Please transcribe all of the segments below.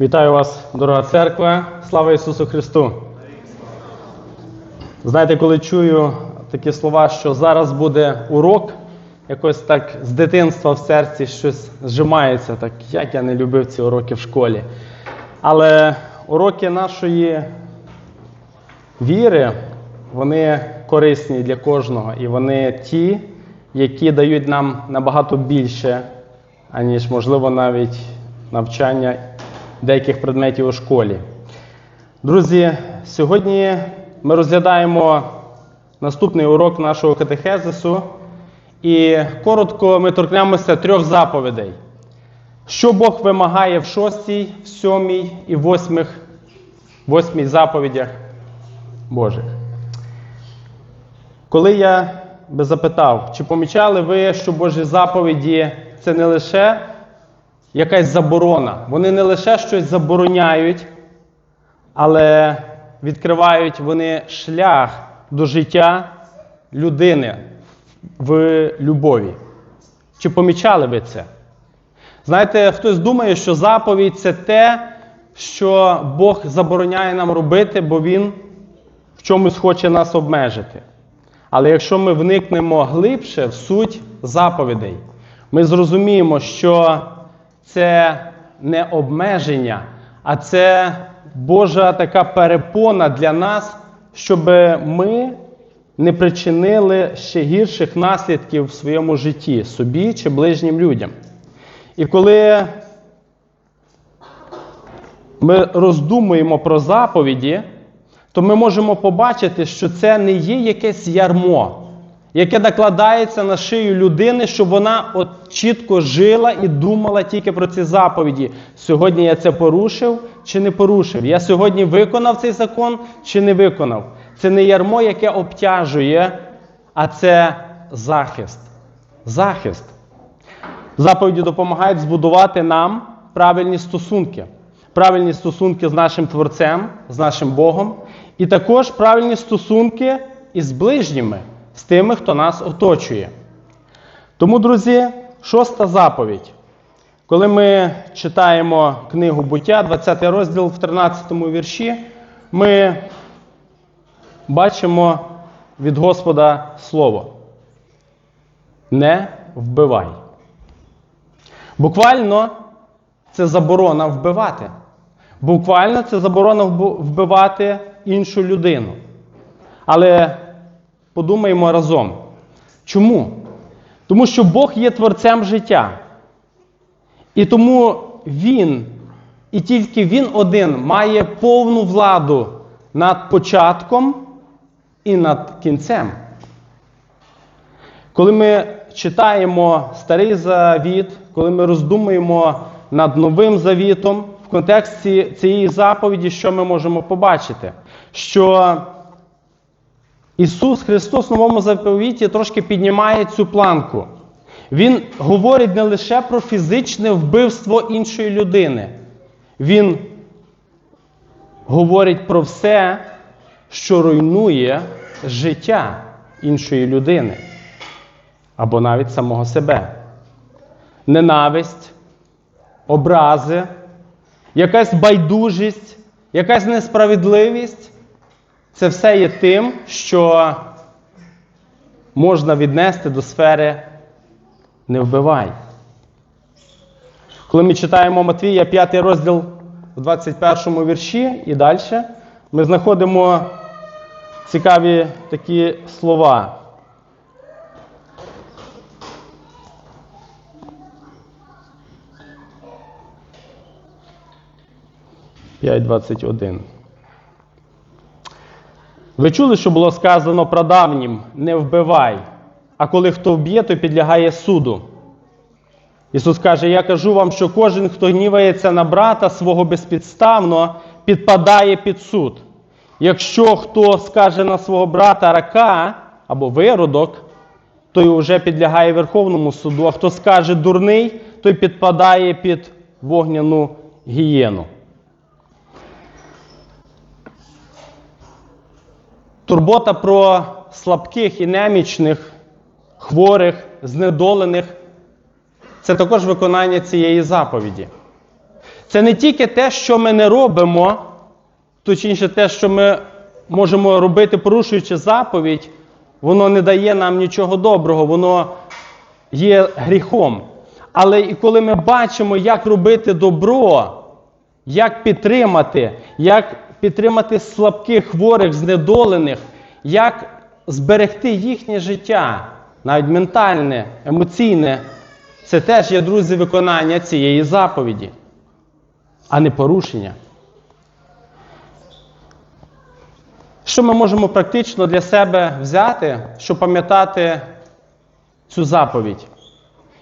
Вітаю вас, дорога церква. Слава Ісусу Христу! Знаєте, коли чую такі слова, що зараз буде урок, якось так з дитинства в серці щось зжимається, так як я не любив ці уроки в школі. Але уроки нашої віри, вони корисні для кожного, і вони ті, які дають нам набагато більше, аніж, можливо, навіть навчання деяких предметів у школі. Друзі, сьогодні ми розглядаємо наступний урок нашого катехезису, і коротко ми торкнемося трьох заповідей. Що Бог вимагає в шостій, в сьомій і восьмих, восьмій заповідях Божих. Коли я би запитав, чи помічали ви, що Божі заповіді це не лише якась заборона, вони не лише щось забороняють, але відкривають вони шлях до життя людини в любові. Чи помічали ви це? Знаєте, хтось думає, що заповідь це те, що Бог забороняє нам робити, бо Він в чомусь хоче нас обмежити. Але якщо ми вникнемо глибше в суть заповідей, ми зрозуміємо, що це не обмеження, а це Божа така перепона для нас, щоб ми не причинили ще гірших наслідків в своєму житті собі чи ближнім людям. І коли ми роздумуємо про заповіді, то ми можемо побачити, що це не є якесь ярмо, яке накладається на шию людини, щоб вона от чітко жила і думала тільки про ці заповіді. Сьогодні я це порушив чи не порушив. Я сьогодні виконав цей закон чи не виконав. Це не ярмо, яке обтяжує, а це захист. Захист. Заповіді допомагають збудувати нам правильні стосунки. Правильні стосунки з нашим Творцем, з нашим Богом, і також правильні стосунки із ближніми, з тими, хто нас оточує. Тому, друзі, шоста заповідь. Коли ми читаємо книгу буття, 20 розділ в 13 вірші, ми бачимо від Господа слово. Не вбивай. Буквально це заборона вбивати. Буквально це заборона вбивати іншу людину. Але подумаємо разом. Чому? Тому що Бог є творцем життя. І тому Він, і тільки Він один має повну владу над початком і над кінцем. Коли ми читаємо Старий Завіт, коли ми роздумуємо над Новим Завітом, в контексті цієї заповіді, що ми можемо побачити? Що Ісус Христос в новому заповіті трошки піднімає цю планку. Він говорить не лише про фізичне вбивство іншої людини. Він говорить про все, що руйнує життя іншої людини або навіть самого себе. Ненависть, образи, якась байдужість, якась несправедливість це все є тим, що можна віднести до сфери не вбивай. Коли ми читаємо Матвія 5 розділ в 21 вірші і далі, ми знаходимо цікаві такі слова. П'ять. Ви чули, що було сказано прадавнім не вбивай, а коли хто вб'є, то підлягає суду. Ісус каже: Я кажу вам, що кожен, хто гнівається на брата свого безпідставно, підпадає під суд. Якщо хто скаже на свого брата рака або виродок, той вже підлягає Верховному суду, а хто скаже дурний, той підпадає під вогняну гієну. Турбота про слабких і немічних, хворих, знедолених це також виконання цієї заповіді. Це не тільки те, що ми не робимо, точніше, те, що ми можемо робити, порушуючи заповідь, воно не дає нам нічого доброго, воно є гріхом. Але і коли ми бачимо, як робити добро, як підтримати, як підтримати слабких, хворих, знедолених, як зберегти їхнє життя, навіть ментальне, емоційне, це теж є, друзі, виконання цієї заповіді, а не порушення. Що ми можемо практично для себе взяти, щоб пам'ятати цю заповідь?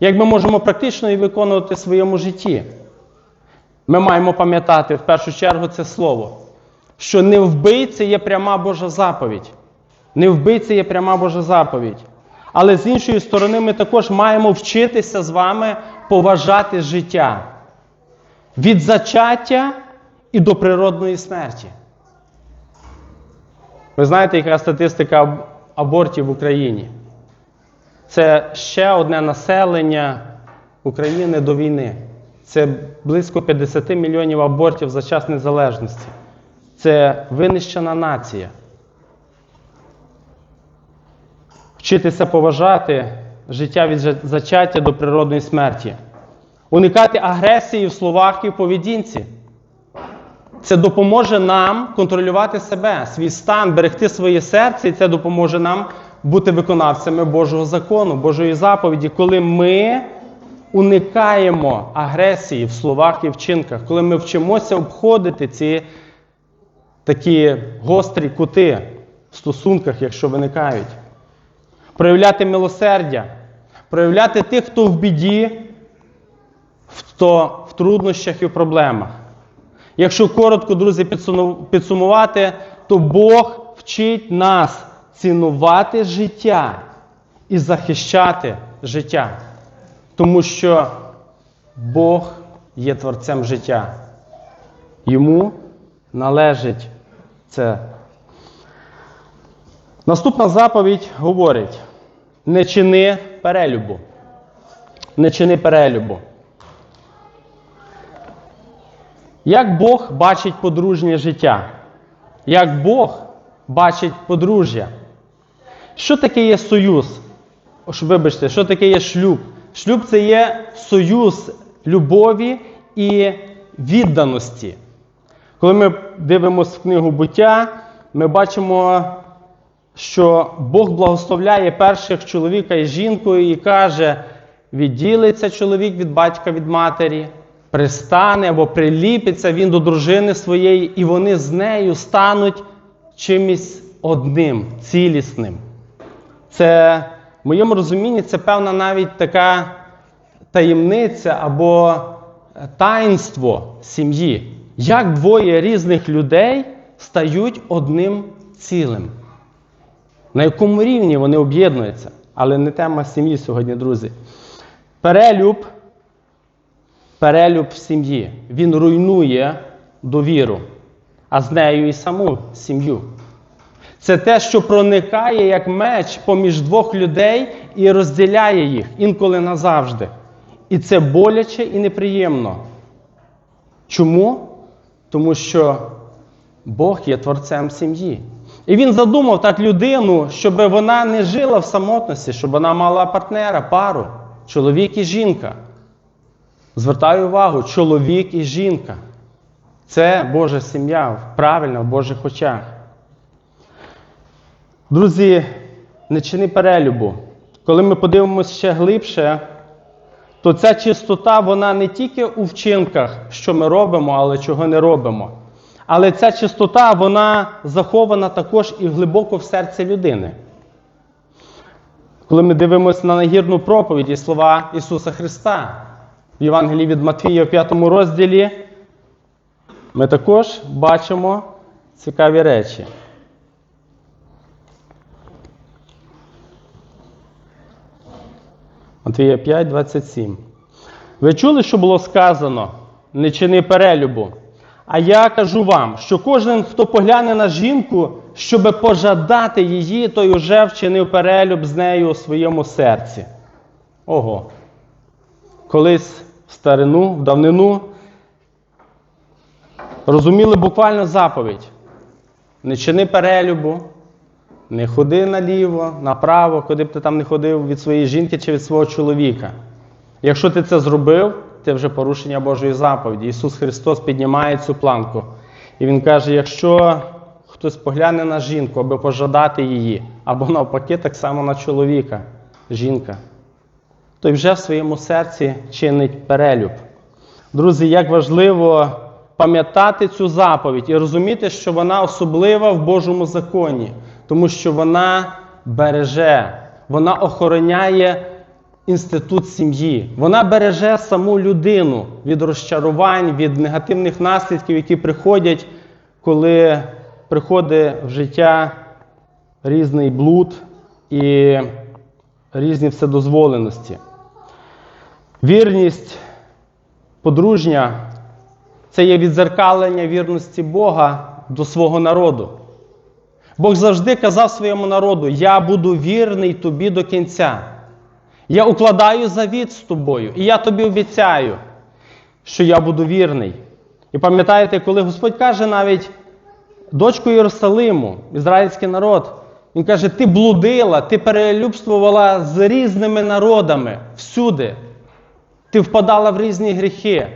Як ми можемо практично її виконувати в своєму житті? Ми маємо пам'ятати в першу чергу це слово, що не вбий це є пряма Божа заповідь. Не вбий це є пряма Божа заповідь. Але з іншої сторони, ми також маємо вчитися з вами поважати життя від зачаття і до природної смерті. Ви знаєте, яка статистика абортів в Україні? Це ще одне населення України до війни. Це близько 50 мільйонів абортів за час незалежності. Це винищена нація. Вчитися поважати життя від зачаття до природної смерті. Уникати агресії в словах і в поведінці. Це допоможе нам контролювати себе, свій стан, берегти своє серце, і це допоможе нам бути виконавцями Божого закону, Божої заповіді, коли ми уникаємо агресії в словах і вчинках, коли ми вчимося обходити ці такі гострі кути в стосунках, якщо виникають, проявляти милосердя, проявляти тих, хто в біді, хто в труднощах і в проблемах. Якщо коротко, друзі, підсумувати, то Бог вчить нас цінувати життя і захищати життя. Тому що Бог є творцем життя. Йому належить це. Наступна заповідь говорить: не чини перелюбу. Не чини перелюбу. Як Бог бачить подружнє життя? Як Бог бачить подружжя? Що таке є союз? Ось, Вибачте, що таке є шлюб? Шлюб це є союз любові і відданості. Коли ми дивимося в книгу буття, ми бачимо, що Бог благословляє перших чоловіка і жінку і каже: відділиться чоловік від батька від матері, пристане або приліпиться він до дружини своєї, і вони з нею стануть чимось одним, цілісним. Це, в моєму розумінні, це певна навіть така таємниця або таїнство сім'ї. Як двоє різних людей стають одним цілим. На якому рівні вони об'єднуються? Але не тема сім'ї сьогодні, друзі. Перелюб, перелюб в сім'ї. Він руйнує довіру, а з нею і саму сім'ю. Це те, що проникає як меч поміж двох людей і розділяє їх інколи назавжди. І це боляче і неприємно. Чому? Тому що Бог є творцем сім'ї. І він задумав так людину, щоб вона не жила в самотності, щоб вона мала партнера, пару, чоловік і жінка. Звертаю увагу, чоловік і жінка. Це Божа сім'я, правильно, в Божих очах. Друзі, не чини перелюбу. Коли ми подивимося ще глибше, то ця чистота, вона не тільки у вчинках, що ми робимо, але чого не робимо. Але ця чистота, вона захована також і глибоко в серці людини. Коли ми дивимося на нагірну проповідь і слова Ісуса Христа в Євангелії від Матвія в 5 розділі, ми також бачимо цікаві речі. Матвія 5, 27. Ви чули, що було сказано? Не чини перелюбу. А я кажу вам, що кожен, хто погляне на жінку, щоб пожадати її, той уже вчинив перелюб з нею у своєму серці. Ого. Колись в старину, в давнину, Розуміли буквально заповідь. Не чини перелюбу, не ходи наліво, направо, куди б ти там не ходив від своєї жінки чи від свого чоловіка. Якщо ти це зробив, це вже порушення Божої заповіді. Ісус Христос піднімає цю планку. І Він каже: якщо хтось погляне на жінку, аби пожадати її, або навпаки, так само на чоловіка, жінка, той вже в своєму серці чинить перелюб. Друзі, як важливо пам'ятати цю заповідь і розуміти, що вона особлива в Божому законі, тому що вона береже, вона охороняє інститут сім'ї. Вона береже саму людину від розчарувань, від негативних наслідків, які приходять, коли приходить в життя різний блуд і різні вседозволеності. Вірність подружня це є відзеркалення вірності Бога до свого народу. Бог завжди казав своєму народу: Я буду вірний тобі до кінця. Я укладаю завіт з тобою, і я тобі обіцяю, що я буду вірний. І пам'ятаєте, коли Господь каже навіть дочку Єрусалиму, ізраїльський народ, Він каже: Ти блудила, ти перелюбствувала з різними народами всюди. Ти впадала в різні гріхи.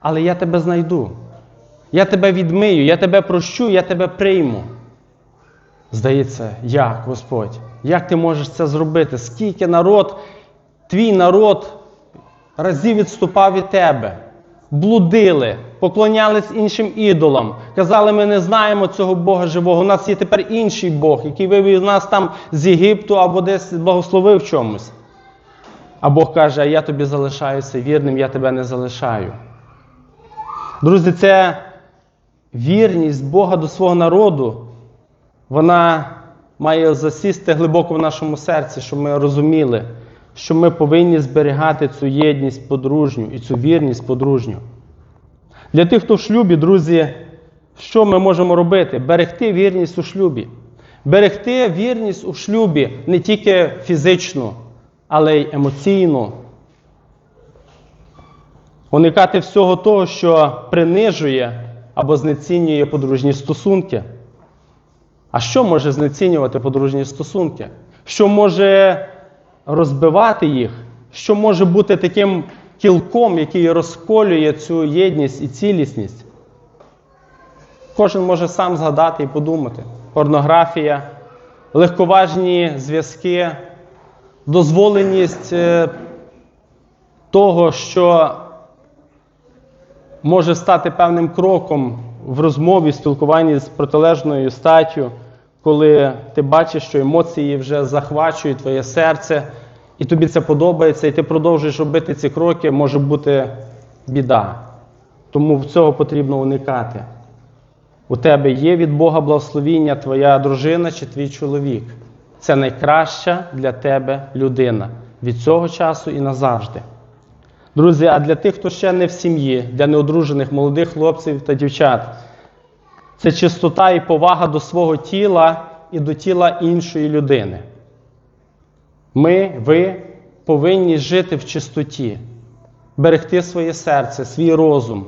Але я тебе знайду. Я тебе відмию, я тебе прощу, я тебе прийму. Здається, як, Господь? Як ти можеш це зробити? Скільки народ, твій народ разів відступав від тебе, блудили, поклонялись іншим ідолам, казали, ми не знаємо цього Бога живого. У нас є тепер інший Бог, який вивів нас там з Єгипту або десь благословив чомусь. А Бог каже, а я тобі залишаюся вірним, я тебе не залишаю. Друзі, це вірність Бога до свого народу, вона має засісти глибоко в нашому серці, щоб ми розуміли, що ми повинні зберігати цю єдність подружню і цю вірність подружню. Для тих, хто в шлюбі, друзі, що ми можемо робити? Берегти вірність у шлюбі. Берегти вірність у шлюбі не тільки фізичну, але й емоційну. Уникати всього того, що принижує або знецінює подружні стосунки. А що може знецінювати подружні стосунки? Що може розбивати їх? Що може бути таким кілком, який розколює цю єдність і цілісність? Кожен може сам згадати і подумати. Порнографія, легковажні зв'язки, дозволеність е, того, що може стати певним кроком в розмові, спілкуванні з протилежною статтю, коли ти бачиш, що емоції вже захвачують твоє серце, і тобі це подобається, і ти продовжуєш робити ці кроки, може бути біда. Тому цього потрібно уникати. У тебе є від Бога благословіння твоя дружина чи твій чоловік. Це найкраща для тебе людина від цього часу і назавжди. Друзі, а для тих, хто ще не в сім'ї, для неодружених молодих хлопців та дівчат, це чистота і повага до свого тіла і до тіла іншої людини. Ми, ви повинні жити в чистоті, берегти своє серце, свій розум,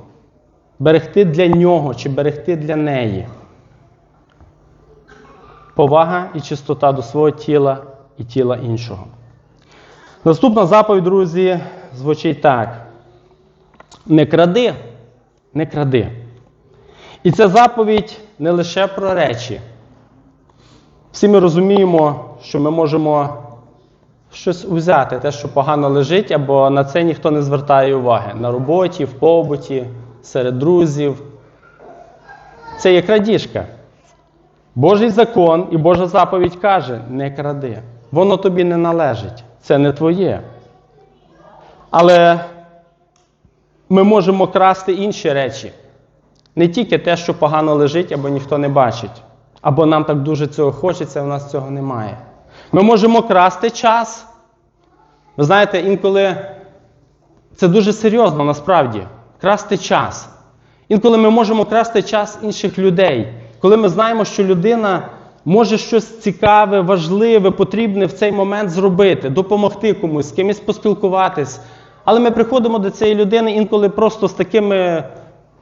берегти для нього чи берегти для неї. Повага і чистота до свого тіла і тіла іншого. Наступна заповідь, друзі, звучить так: не кради, не кради. І ця заповідь не лише про речі. Всі ми розуміємо, що ми можемо щось взяти, те, що погано лежить, або на це ніхто не звертає уваги. На роботі, в побуті, серед друзів. Це є крадіжка. Божий закон і Божа заповідь каже: не кради. Воно тобі не належить. Це не твоє. Але ми можемо красти інші речі. Не тільки те, що погано лежить, або ніхто не бачить. Або нам так дуже цього хочеться, в нас цього немає. Ми можемо красти час. Ви знаєте, інколи це дуже серйозно насправді красти час. Інколи ми можемо красти час інших людей, коли ми знаємо, що людина може щось цікаве, важливе, потрібне в цей момент зробити, допомогти комусь, з кимось поспілкуватись. Але ми приходимо до цієї людини інколи просто з такими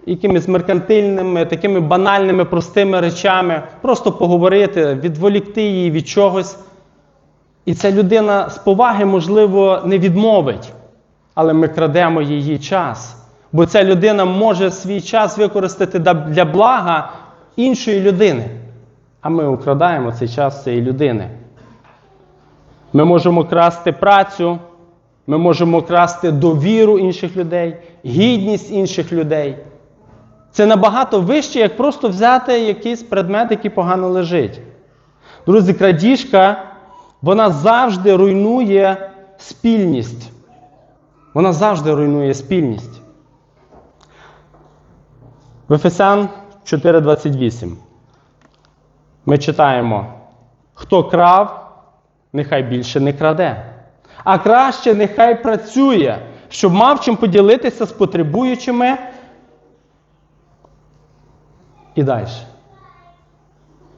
якимись меркантильними, такими банальними, простими речами, просто поговорити, відволікти її від чогось. І ця людина з поваги, можливо, не відмовить, але ми крадемо її час. Бо ця людина може свій час використати для блага іншої людини. А ми украдаємо цей час цієї людини. Ми можемо красти працю, ми можемо красти довіру інших людей, гідність інших людей. Це набагато вище, як просто взяти якийсь предмет, який погано лежить. Друзі, крадіжка, вона завжди руйнує спільність. Вона завжди руйнує спільність. В Ефесян 4:28 ми читаємо: хто крав, нехай більше не краде. А краще нехай працює, щоб мав чим поділитися з потребуючими. І далі.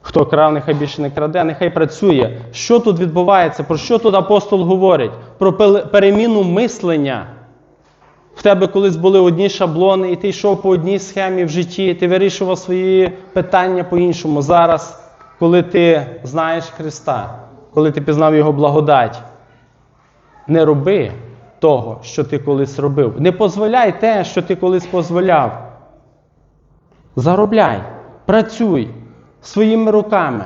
Хто крав, нехай більше не краде, нехай працює. Що тут відбувається? Про що тут апостол говорить? Про переміну мислення. В тебе колись були одні шаблони, і ти йшов по одній схемі в житті, ти вирішував свої питання по-іншому. Зараз, коли ти знаєш Христа, коли ти пізнав Його благодать, не роби того, що ти колись робив. Не дозволяй те, що ти колись дозволяв. Заробляй, працюй своїми руками.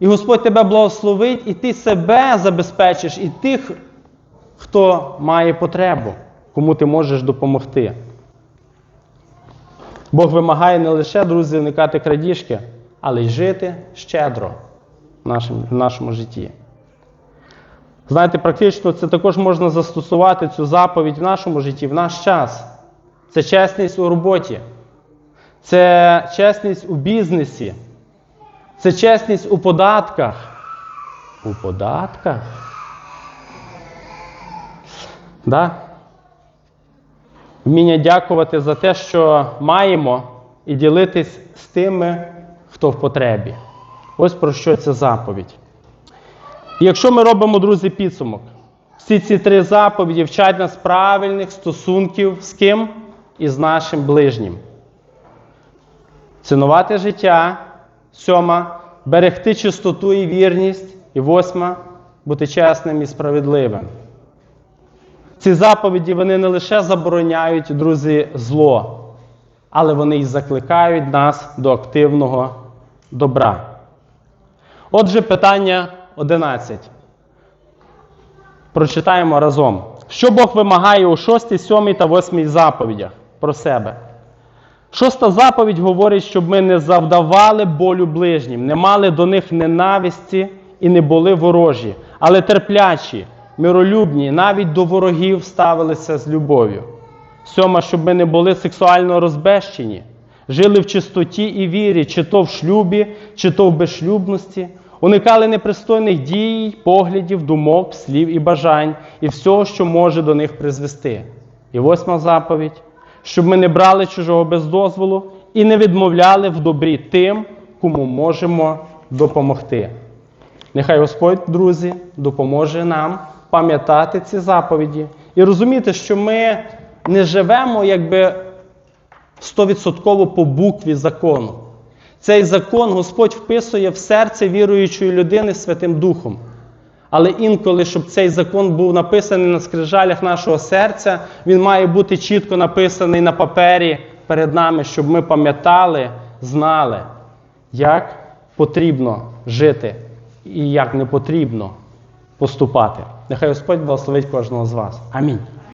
І Господь тебе благословить, і ти себе забезпечиш, і тих, хто має потребу, кому ти можеш допомогти. Бог вимагає не лише, друзі, уникати крадіжки, але й жити щедро в нашому, в нашому житті. Знаєте, практично це також можна застосувати цю заповідь в нашому житті, в наш час. Це чесність у роботі, це чесність у бізнесі, це чесність у податках. У податках? Да? Вміння дякувати за те, що маємо, і ділитись з тими, хто в потребі. Ось про що ця заповідь. Якщо ми робимо, друзі, підсумок, всі ці три заповіді вчать нас правильних стосунків з ким? І з нашим ближнім. Цінувати життя, сьома, берегти чистоту і вірність, і восьма бути чесним і справедливим. Ці заповіді вони не лише забороняють, друзі, зло, але вони й закликають нас до активного добра. Отже, питання 11. Прочитаємо разом. Що Бог вимагає у 6, 7 та 8 заповідях про себе? Шоста заповідь говорить, щоб ми не завдавали болю ближнім, не мали до них ненависті і не були ворожі, але терплячі, миролюбні, навіть до ворогів ставилися з любов'ю. Сьома, щоб ми не були сексуально розбещені, жили в чистоті і вірі, чи то в шлюбі, чи то в безшлюбності, уникали непристойних дій, поглядів, думок, слів і бажань, і всього, що може до них призвести. І восьма заповідь щоб ми не брали чужого без дозволу і не відмовляли в добрі тим, кому можемо допомогти. Нехай Господь, друзі, допоможе нам пам'ятати ці заповіді і розуміти, що ми не живемо якби стовідсотково по букві закону. Цей закон Господь вписує в серце віруючої людини Святим Духом. Але інколи, щоб цей закон був написаний на скрижалях нашого серця, він має бути чітко написаний на папері перед нами, щоб ми пам'ятали, знали, як потрібно жити і як не потрібно поступати. Нехай Господь благословить кожного з вас. Амінь.